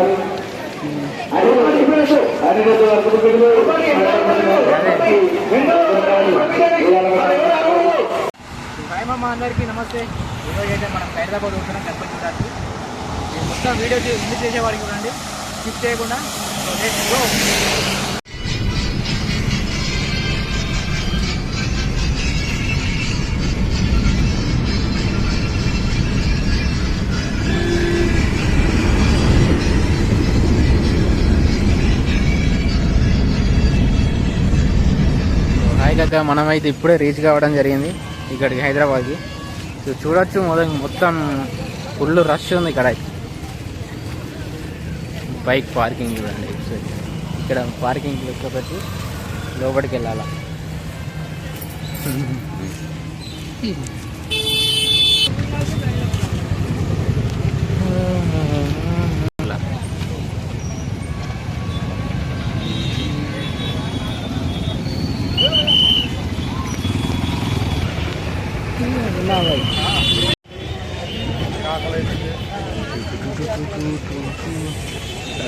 ఉన్నారు సాయిమామ అందరికీ నమస్తే. ఈరోజు అయితే మనం హైదరాబాద్ వస్తున్నాం గణపతి చూడాలి మొత్తం వీడియో ఇంటి చేసేవాడికి చూడండి స్కిప్ చేయకుండా. కాక మనమైతే ఇప్పుడే రీచ్ కావడం జరిగింది ఇక్కడికి హైదరాబాద్కి. సో చూడొచ్చు మొదటి మొత్తం ఫుల్ రష్ ఉంది ఇక్కడ. బైక్ పార్కింగ్ చూడండి. ఇక్కడ పార్కింగ్ లెక్క పెట్టి లోపలికి వెళ్ళాలా?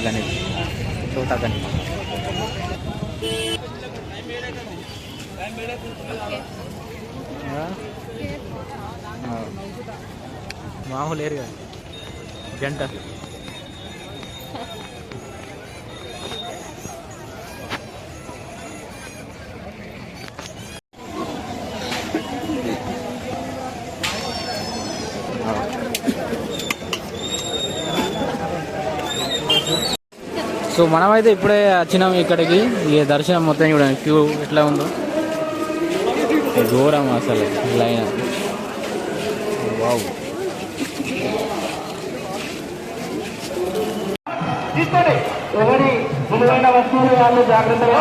గణేష్ చోటా గణేష్ మామూలు లేరు కదా జంట సో మనమైతే ఇప్పుడే వచ్చినాం ఇక్కడికి. ఈ దర్శనం మొత్తం చూడండి క్యూ ఎట్లా ఉందో. ఘోరం అసలు లైన్ వావ్. ఎవరి విలువైన వస్తువులు వాళ్ళు జాగ్రత్తగా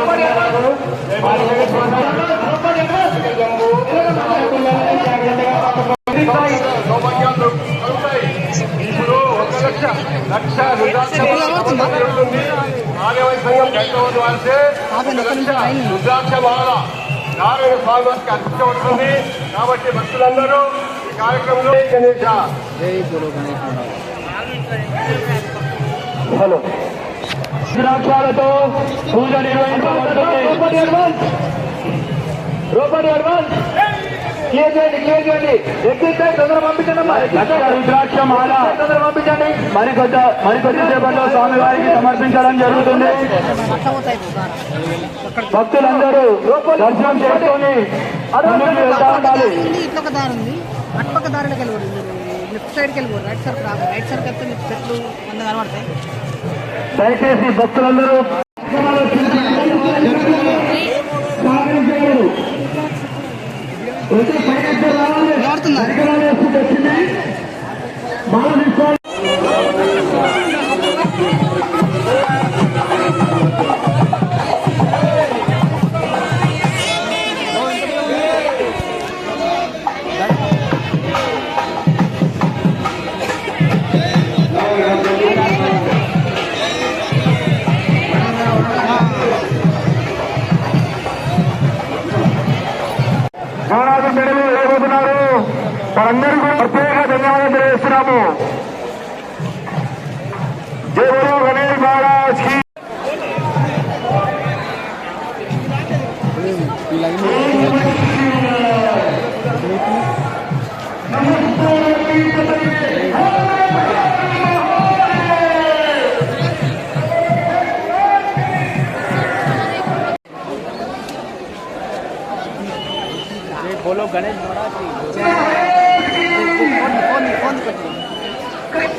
లక్ష రుద్రాక్ష రుద్రాక్ష మాల నారాయణ స్వామి వారికి కాబట్టి భక్తులందరూ ఈ కార్యక్రమంలో గణేష హలో రుద్రాక్షాలతో పూజ నిర్వహించబడుతుంది రూపాయి అడ్వాన్స్ క్లియర్ చేయండి క్లియర్ చేయండి. ఎక్కితే తొందర పంపించండి రుద్రాక్ష మాల తొందర పంపించండి. మరికొద్ద మరికొద్ది సేపట్లో స్వామి వారికి సమర్పించడం జరుగుతుంది. భక్తులందరూ దర్శనం చేసుకొని ముందుకు వెళ్తా ఉండాలి. ఉంది ఇట్లా ఒక దారి ఉంది. అటుపక్క దారిలోకి వెళ్ళకూడదు. మీరు లెఫ్ట్ సైడ్కి వెళ్ళకూడదు. రైట్ సైడ్ రాదు. రైట్ సైడ్కి వెళ్తే మీకు చెట్లు వంద కనబడతాయి. దయచేసి భక్తులందరూ Okay. గౌరవ మేడలు వెళ్ళబోతున్నారు వారందరికీ కూడా ప్రత్యేక ధన్యవాదాలు తెలియజేస్తున్నాము జై గురు గణేష్ మహారాజ్ కి બોલો ગણેશ મહારાજ કોની કોની